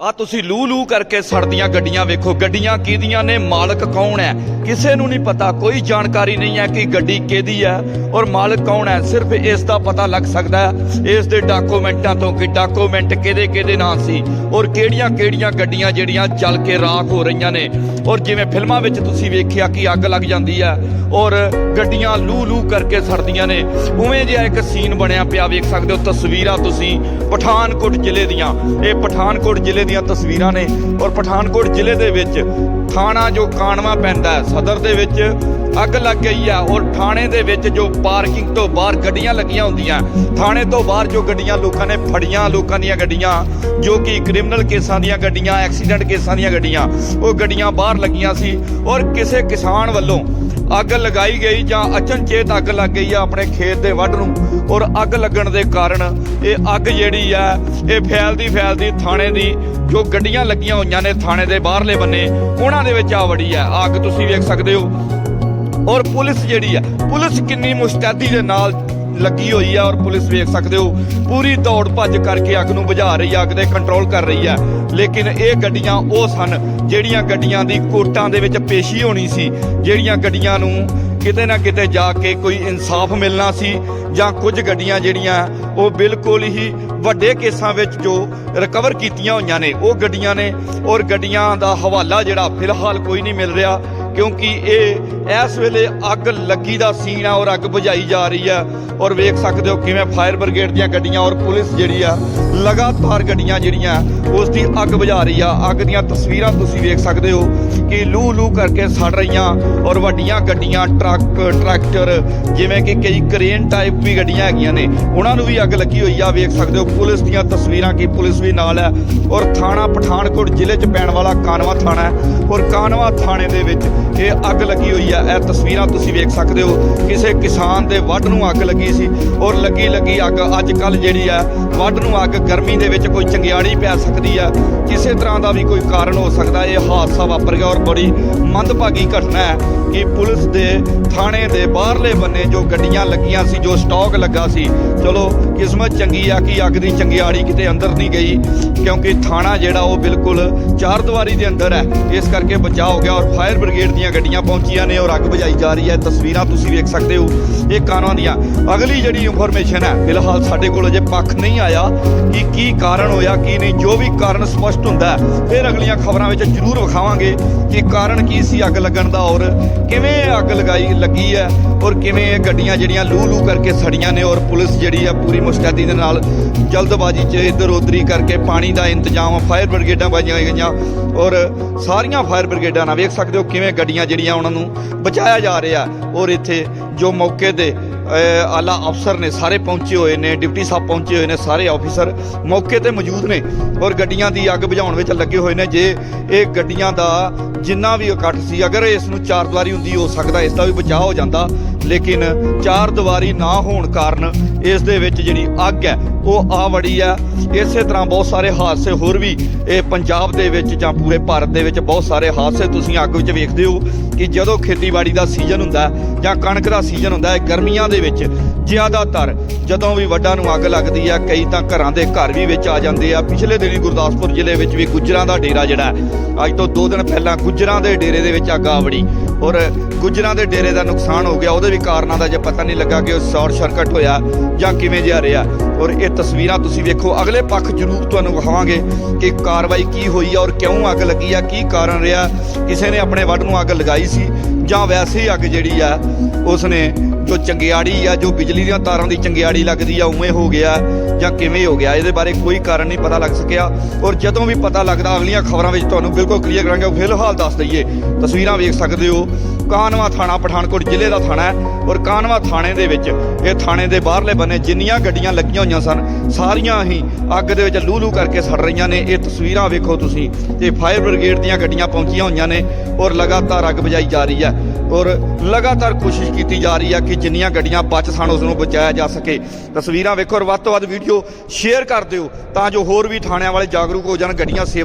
ਆ ਤੁਸੀਂ ਲੂ ਲੂ ਕਰਕੇ ਸੜਦੀਆਂ ਗੱਡੀਆਂ ਵੇਖੋ, ਗੱਡੀਆਂ ਕਿਹਦੀਆਂ ਨੇ, ਮਾਲਕ ਕੌਣ ਹੈ? ਕਿਸੇ ਨੂੰ ਨਹੀਂ ਪਤਾ, ਕੋਈ ਜਾਣਕਾਰੀ ਨਹੀਂ ਹੈ ਕਿ ਗੱਡੀ ਕਿਹਦੀ ਹੈ ਔਰ ਮਾਲਕ ਕੌਣ ਹੈ। ਸਿਰਫ ਇਸ ਦਾ ਪਤਾ ਲੱਗ ਸਕਦਾ ਹੈ, ਇਸ ਦੇ ਡਾਕੂਮੈਂਟਾਂ ਤੋਂ ਕਿ ਡਾਕੂਮੈਂਟ ਕਿਹਦੇ ਕਿਹਦੇ ਨਾਂ ਸੀ ਔਰ ਕਿਹੜੀਆਂ ਕਿਹੜੀਆਂ ਗੱਡੀਆਂ ਜਿਹੜੀਆਂ ਚੱਲ ਕੇ ਰਾਖ ਹੋ ਰਹੀਆਂ ਨੇ। ਔਰ ਜਿਵੇਂ ਫਿਲਮਾਂ ਵਿੱਚ ਤੁਸੀਂ ਵੇਖਿਆ ਕਿ ਅੱਗ ਲੱਗ ਜਾਂਦੀ ਹੈ ਔਰ ਗੱਡੀਆਂ ਲੂ ਲੂ ਕਰਕੇ ਸੜਦੀਆਂ ਨੇ, ਉਵੇਂ ਜਿਹਾ ਇੱਕ ਸੀਨ ਬਣਿਆ ਪਿਆ, ਵੇਖ ਸਕਦੇ ਹੋ ਤਸਵੀਰਾਂ ਤੁਸੀਂ, ਪਠਾਨਕੋਟ ਜ਼ਿਲ੍ਹੇ ਦੀਆਂ। ਇਹ ਪਠਾਨਕੋਟ ਜ਼ਿਲ੍ਹੇ ਦੀਆਂ ਤਸਵੀਰਾਂ ਨੇ ਔਰ ਪਠਾਨਕੋਟ ਜ਼ਿਲ੍ਹੇ ਦੇ ਵਿੱਚ ਥਾਣਾ ਜੋ ਕਾਣਵਾ ਪੈਂਦਾ ਹੈ, ਸਦਰ ਦੇ ਵਿੱਚ ਅੱਗ ਲੱਗ ਗਈ ਆ ਔਰ ਥਾਣੇ ਦੇ ਵਿੱਚ ਜੋ ਪਾਰਕਿੰਗ ਤੋਂ ਬਾਹਰ ਗੱਡੀਆਂ ਲੱਗੀਆਂ ਹੁੰਦੀਆਂ ਥਾਣੇ ਤੋਂ ਬਾਹਰ ਜੋ ਗੱਡੀਆਂ ਲੋਕਾਂ ਨੇ ਫੜੀਆਂ ਲੋਕਾਂ ਦੀਆਂ ਗੱਡੀਆਂ, ਜੋ ਕਿ ਕ੍ਰਿਮੀਨਲ ਕੇਸਾਂ ਦੀਆਂ ਗੱਡੀਆਂ, ਐਕਸੀਡੈਂਟ ਕੇਸਾਂ ਦੀਆਂ ਗੱਡੀਆਂ, ਉਹ ਗੱਡੀਆਂ ਬਾਹਰ ਲੱਗੀਆਂ ਸੀ ਔਰ ਕਿਸੇ ਕਿਸਾਨ ਵੱਲੋਂ ਅੱਗ ਲਗਾਈ ਗਈ ਜਾਂ ਅਚਨਚੇਤ ਅੱਗ ਲੱਗ ਗਈ ਆ ਆਪਣੇ ਖੇਤ ਦੇ ਵੱਢ ਨੂੰ ਔਰ ਅੱਗ ਲੱਗਣ ਦੇ ਕਾਰਨ ਇਹ ਅੱਗ ਜਿਹੜੀ ਆ, ਇਹ ਫੈਲਦੀ ਫੈਲਦੀ ਥਾਣੇ ਦੀ ਜੋ ਗੱਡੀਆਂ ਲੱਗੀਆਂ ਹੋਈਆਂ ਨੇ ਥਾਣੇ ਦੇ ਬਾਹਰਲੇ ਬੰਨੇ, ਉਹਨਾਂ ਦੇ ਵਿੱਚ ਆ ਵੜੀ ਆ। ਅੱਗ ਤੁਸੀਂ ਵੇਖ ਸਕਦੇ ਹੋ। ਔਰ ਪੁਲਿਸ ਜਿਹੜੀ ਆ, ਪੁਲਿਸ ਕਿੰਨੀ ਮੁਸਤੈਦੀ ਦੇ ਨਾਲ ਲੱਗੀ ਹੋਈ ਆ ਔਰ ਪੁਲਿਸ ਵੇਖ ਸਕਦੇ ਹੋ, ਪੂਰੀ ਦੌੜ ਭੱਜ ਕਰਕੇ ਅੱਗ ਨੂੰ ਬੁਝਾ ਰਹੀ ਆ, ਅੱਗ ਦੇ ਕੰਟਰੋਲ ਕਰ ਰਹੀ ਆ। ਲੇਕਿਨ ਇਹ ਗੱਡੀਆਂ ਉਹ ਸਨ ਜਿਹੜੀਆਂ ਗੱਡੀਆਂ ਦੀ ਕੋਰਟਾਂ ਦੇ ਵਿੱਚ ਪੇਸ਼ੀ ਹੋਣੀ ਸੀ, ਜਿਹੜੀਆਂ ਗੱਡੀਆਂ ਨੂੰ ਕਿਤੇ ਨਾ ਕਿਤੇ ਜਾ ਕੇ ਕੋਈ ਇਨਸਾਫ ਮਿਲਣਾ ਸੀ ਜਾਂ ਕੁਝ ਗੱਡੀਆਂ ਜਿਹੜੀਆਂ ਉਹ ਬਿਲਕੁਲ ਹੀ ਵੱਡੇ ਕੇਸਾਂ ਵਿੱਚ ਜੋ ਰਿਕਵਰ ਕੀਤੀਆਂ ਹੋਈਆਂ ਨੇ, ਉਹ ਗੱਡੀਆਂ ਨੇ ਔਰ ਗੱਡੀਆਂ ਦਾ ਹਵਾਲਾ ਜਿਹੜਾ ਫਿਲਹਾਲ ਕੋਈ ਨਹੀਂ ਮਿਲ ਰਿਹਾ। ਕਿਉਂਕਿ ਇਹ ਇਸ ਵੇਲੇ ਅੱਗ ਲੱਗੀ ਦਾ ਸੀਨ ਆ ਔਰ ਅੱਗ ਬੁਝਾਈ ਜਾ ਰਹੀ ਆ। ਔਰ ਵੇਖ ਸਕਦੇ ਹੋ ਕਿਵੇਂ ਫਾਇਰ ਬ੍ਰਿਗੇਡ ਦੀਆਂ ਗੱਡੀਆਂ ਔਰ ਪੁਲਿਸ ਜਿਹੜੀ ਆ, ਲਗਾਤਾਰ ਗੱਡੀਆਂ ਜਿਹੜੀਆਂ ਉਸ ਦੀ ਅੱਗ ਬੁਝਾ ਰਹੀ ਆ। ਅੱਗ ਦੀਆਂ ਤਸਵੀਰਾਂ ਤੁਸੀਂ ਵੇਖ ਸਕਦੇ ਹੋ ਕਿ ਲੂ ਲੂ ਕਰਕੇ ਸੜ ਰਹੀਆਂ ਔਰ ਵੱਡੀਆਂ ਗੱਡੀਆਂ, ਟਰੱਕ, ਟਰੈਕਟਰ, ਜਿਵੇਂ ਕਿ ਕਈ ਕ੍ਰੇਨ ਟਾਈਪ ਵੀ ਗੱਡੀਆਂ ਹੈਗੀਆਂ ਨੇ, ਉਹਨਾਂ ਨੂੰ ਵੀ ਅੱਗ ਲੱਗੀ ਹੋਈ ਆ। ਵੇਖ ਸਕਦੇ ਹੋ ਪੁਲਿਸ ਦੀਆਂ ਤਸਵੀਰਾਂ ਕਿ ਪੁਲਿਸ ਵੀ ਨਾਲ ਹੈ ਔਰ ਥਾਣਾ ਪਠਾਨਕੋਟ ਜ਼ਿਲ੍ਹੇ 'ਚ ਪੈਣ ਵਾਲਾ ਕਾਨਵਾ ਥਾਣਾ ਹੈ। ਔਰ ਕਾਨਵਾ ਥਾਣੇ ਦੇ ਵਿੱਚ ਇਹ ਅੱਗ ਲੱਗੀ ਹੋਈ ਆ। ਇਹ ਤਸਵੀਰਾਂ ਤੁਸੀਂ ਵੇਖ ਸਕਦੇ ਹੋ। ਕਿਸੇ ਕਿਸਾਨ ਦੇ ਵੱਢ ਨੂੰ ਅੱਗ ਲੱਗੀ ਸੀ ਔਰ ਲੱਗੀ ਲੱਗੀ ਅੱਗ ਅੱਜ ਕੱਲ ਜਿਹੜੀ ਆ, ਵੱਢ ਨੂੰ ਅੱਗ ਗਰਮੀ ਦੇ ਵਿੱਚ ਕੋਈ ਚੰਗਿਆੜੀ ਪੈ ਸਕਦੀ ਆ। ਕਿਸੇ ਤਰ੍ਹਾਂ ਦਾ ਵੀ ਕੋਈ ਕਾਰਨ ਹੋ ਸਕਦਾ, ਇਹ ਹਾਦਸਾ ਵਾਪਰ ਗਿਆ ਔਰ ਬੜੀ ਮੰਦਭਾਗੀ ਘਟਨਾ ਹੈ ਕਿ ਪੁਲਿਸ ਦੇ ਥਾਣੇ ਦੇ ਬਾਹਰਲੇ ਬੰਨੇ ਜੋ ਗੱਡੀਆਂ ਲੱਗੀਆਂ ਸੀ, ਜੋ ਸਟਾਕ ਲੱਗਾ ਸੀ, ਚਲੋ ਕਿਸਮਤ ਚੰਗੀ ਆ ਕਿ ਅੱਗ ਦੀ ਚੰਗਿਆੜੀ ਕਿਤੇ ਅੰਦਰ ਨਹੀਂ ਗਈ, ਕਿਉਂਕਿ ਥਾਣਾ ਜਿਹੜਾ ਉਹ ਬਿਲਕੁਲ ਚਾਰ ਦੀਵਾਰੀ ਦੇ ਅੰਦਰ ਹੈ। ਇਸ ਕਰਕੇ ਬਚਾਅ ਹੋ ਗਿਆ ਔਰ ਫਾਇਰ ਬ੍ਰਿਗੇਡ ਦੀਆਂ ਗੱਡੀਆਂ ਪਹੁੰਚੀਆਂ ਨੇ ਔਰ ਅੱਗ ਬੁਝਾਈ ਜਾ ਰਹੀ ਹੈ। ਤਸਵੀਰਾਂ ਤੁਸੀਂ ਵੇਖ ਸਕਦੇ ਹੋ ਇਹ ਕਾਨਾਂ ਦੀਆਂ। ਅਗਲੀ ਜਿਹੜੀ ਇਨਫੋਰਮੇਸ਼ਨ ਹੈ, ਫਿਲਹਾਲ ਸਾਡੇ ਕੋਲ ਅਜੇ ਪੱਖ ਨਹੀਂ ਆਇਆ ਕਿ ਕੀ ਕਾਰਨ ਹੋਇਆ, ਕੀ ਨਹੀਂ। ਜੋ ਵੀ ਕਾਰਨ ਸਪਸ਼ਟ ਹੁੰਦਾ ਫਿਰ ਅਗਲੀਆਂ ਖਬਰਾਂ ਵਿੱਚ ਜ਼ਰੂਰ ਵਿਖਾਵਾਂਗੇ ਕਿ ਕਾਰਨ ਕੀ ਸੀ ਅੱਗ ਲੱਗਣ ਦਾ ਔਰ ਕਿਵੇਂ ਅੱਗ ਲਗਾਈ, ਲੱਗੀ ਹੈ ਔਰ ਕਿਵੇਂ ਇਹ ਗੱਡੀਆਂ ਜਿਹੜੀਆਂ ਲੂ ਲੂ ਕਰਕੇ ਸੜੀਆਂ ਨੇ ਔਰ ਪੁਲਿਸ ਜਿਹੜੀ ਆ ਪੂਰੀ ਮੁਸਤੈਦੀ ਦੇ ਨਾਲ ਜਲਦਬਾਜ਼ੀ 'ਚ ਇੱਧਰ ਉੱਧਰੀ ਕਰਕੇ ਪਾਣੀ ਦਾ ਇੰਤਜ਼ਾਮ, ਫਾਇਰ ਬ੍ਰਿਗੇਡਾਂ ਪਾਈਆਂ ਗਈਆਂ ਔਰ ਸਾਰੀਆਂ ਫਾਇਰ ਬ੍ਰਿਗੇਡਾਂ ਨਾਲ ਵੇਖ ਸਕਦੇ ਹੋ ਕਿਵੇਂ ਗੱਡੀਆਂ ਜਿਹੜੀਆਂ ਉਹਨਾਂ ਨੂੰ ਬਚਾਇਆ ਜਾ ਰਿਹਾ। ਔਰ ਇੱਥੇ ਜੋ ਮੌਕੇ ਤੇ ਆਲਾ ਅਫਸਰ ਨੇ ਸਾਰੇ ਪਹੁੰਚੇ ਹੋਏ ਨੇ, ਡਿਪਟੀ ਸਾਹਿਬ ਪਹੁੰਚੇ ਹੋਏ ਨੇ, ਸਾਰੇ ਆਫੀਸਰ ਮੌਕੇ ਤੇ ਮੌਜੂਦ ਨੇ। ਔਰ ਗੱਡੀਆਂ ਦੀ ਅੱਗ ਬੁਝਾਉਣ ਵਿੱਚ ਲੱਗੇ ਹੋਏ ਨੇ। ਜੇ ਇਹ ਗੱਡੀਆਂ ਦਾ ਜਿੰਨਾ ਵੀ ਇਕੱਠ ਸੀ, ਅਗਰ ਇਸ ਨੂੰ ਚਾਰ ਦੀਵਾਰੀ ਹੁੰਦੀ, ਹੋ ਸਕਦਾ ਇਸ ਦਾ ਵੀ ਬਚਾਅ ਹੋ ਜਾਂਦਾ। ਲੇਕਿਨ ਚਾਰ ਦੀਵਾਰੀ ਨਾ ਹੋਣ ਕਾਰਨ ਇਸ ਦੇ ਵਿੱਚ ਜਿਹੜੀ ਅੱਗ ਹੈ, ਉਹ ਆ ਵੜੀ ਹੈ। ਇਸੇ ਤਰ੍ਹਾਂ ਬਹੁਤ ਸਾਰੇ ਹਾਦਸੇ ਹੋਰ ਵੀ ਇਹ ਪੰਜਾਬ ਦੇ ਵਿੱਚ ਜਾਂ ਪੂਰੇ ਭਾਰਤ ਦੇ ਵਿੱਚ ਬਹੁਤ ਸਾਰੇ ਹਾਦਸੇ ਤੁਸੀਂ ਅੱਗ ਵਿੱਚ ਵੇਖਦੇ ਹੋ ਕਿ ਜਦੋਂ ਖੇਤੀਬਾੜੀ ਦਾ ਸੀਜ਼ਨ ਹੁੰਦਾ ਜਾਂ ਕਣਕ ਦਾ ਸੀਜ਼ਨ ਹੁੰਦਾ ਹੈ, ਗਰਮੀਆਂ ਦੇ ਵਿੱਚ ਜ਼ਿਆਦਾਤਰ ਜਦੋਂ ਵੀ ਵੱਡਾਂ ਨੂੰ ਅੱਗ ਲੱਗਦੀ ਆ ਕਈ ਤਾਂ ਘਰਾਂ ਦੇ ਘਰ ਵੀ ਵਿੱਚ ਆ ਜਾਂਦੇ ਆ। ਪਿਛਲੇ ਦਿਨੀ ਗੁਰਦਾਸਪੁਰ ਜ਼ਿਲ੍ਹੇ ਵਿੱਚ ਵੀ ਗੁੱਜਰਾਂ ਦਾ ਡੇਰਾ ਜਿਹੜਾ ਅੱਜ ਤੋਂ 2 ਦਿਨ ਪਹਿਲਾਂ ਗੁੱਜਰਾਂ ਦੇ ਡੇਰੇ ਦੇ ਵਿੱਚ ਅੱਗ ਆ ਵੜੀ। ਔਰ ਗੁੱਜਰਾਂ ਦੇ ਡੇਰੇ ਦਾ ਨੁਕਸਾਨ ਹੋ ਗਿਆ, ਉਹਦੇ ਵੀ ਕਾਰਨਾਂ ਦਾ ਜੇ ਪਤਾ ਨਹੀਂ ਲੱਗਾ ਕਿ ਉਹ ਸ਼ਾਰਟ ਸਰਕਟ ਹੋਇਆ ਜਾਂ ਕਿਵੇਂ ਜਿਹਾ ਰਿਹਾ। ਔਰ ਇਹ ਤਸਵੀਰਾਂ ਤੁਸੀਂ ਵੇਖੋ, ਅਗਲੇ ਪੱਖ ਜ਼ਰੂਰ ਤੁਹਾਨੂੰ ਵਿਖਾਵਾਂਗੇ ਕਿ ਕਾਰਵਾਈ ਕੀ ਹੋਈ ਆ ਔਰ ਕਿਉਂ ਅੱਗ ਲੱਗੀ ਆ, ਕੀ ਕਾਰਨ ਰਿਹਾ। ਕਿਸੇ ਨੇ ਆਪਣੇ ਵੱਢ ਨੂੰ ਅੱਗ ਲਗਾਈ ਸੀ ਜਾਂ ਵੈਸੇ ਹੀ ਅੱਗ ਜਿਹੜੀ ਆ, ਉਸਨੇ ਜੋ ਚੰਗਿਆੜੀ ਆ, ਜੋ ਬਿਜਲੀ ਦੀਆਂ ਤਾਰਾਂ ਦੀ ਚੰਗਿਆੜੀ ਲੱਗਦੀ ਆ, ਉਵੇਂ ਹੋ ਗਿਆ। ਜਾਂ ਕਿਵੇਂ ਹੋ ਗਿਆ, ਇਹਦੇ ਬਾਰੇ ਕੋਈ ਕਾਰਨ ਨਹੀਂ ਪਤਾ ਲੱਗ ਸਕਿਆ। ਔਰ ਜਦੋਂ ਵੀ ਪਤਾ ਲੱਗਦਾ, ਅਗਲੀਆਂ ਖਬਰਾਂ ਵਿੱਚ ਤੁਹਾਨੂੰ ਬਿਲਕੁਲ ਕਲੀਅਰ ਕਰਾਂਗੇ। ਫਿਲਹਾਲ ਦੱਸ ਦਈਏ। ਤਸਵੀਰਾਂ ਵੇਖ ਸਕਦੇ ਹੋ। ਕਾਨਵਾ ਥਾਣਾ, ਪਠਾਨਕੋਟ ਜ਼ਿਲ੍ਹੇ ਦਾ ਥਾਣਾ ਹੈ। ਔਰ ਕਾਨਵਾ ਥਾਣੇ ਦੇ ਵਿੱਚ, ਇਹ ਥਾਣੇ ਦੇ ਬਾਹਰਲੇ ਬੰਨੇ ਜਿੰਨੀਆਂ ਗੱਡੀਆਂ ਲੱਗੀਆਂ ਹੋਈਆਂ ਸਨ, ਸਾਰੀਆਂ ਹੀ ਅੱਗ ਦੇ ਵਿੱਚ ਲੂ ਲੂ ਕਰਕੇ ਸੜ ਰਹੀਆਂ ਨੇ। ਇਹ ਤਸਵੀਰਾਂ ਵੇਖੋ ਤੁਸੀਂ। ਤੇ ਫਾਇਰ ਬ੍ਰਿਗੇਡ ਦੀਆਂ ਗੱਡੀਆਂ ਪਹੁੰਚੀਆਂ ਹੋਈਆਂ ਨੇ। ਔਰ ਲਗਾਤਾਰ ਅੱਗ ਬੁਝਾਈ ਜਾ ਰਹੀ ਹੈ। ਔਰ ਲਗਾਤਾਰ ਕੋਸ਼ਿਸ਼ ਕੀਤੀ ਜਾ ਰਹੀ ਹੈ ਕਿ ਜਿੰਨੀਆਂ ਗੱਡੀਆਂ ਬਚ ਸਨ ਉਸ ਨੂੰ ਬਚਾਇਆ ਜਾ ਸਕੇ। ਤਸਵੀਰਾਂ ਵੇਖੋ ਔਰ ਵੱਧ ਤੋਂ ਵੱਧ ਵੀਡੀਓ ਸ਼ੇਅਰ ਕਰ ਦਿਓ ਤਾਂ ਜੋ ਹੋਰ ਵੀ ਥਾਣਿਆਂ ਵਾਲੇ ਜਾਗਰੂਕ ਹੋ ਜਾਣ, ਗੱਡੀਆਂ ਸੇਫ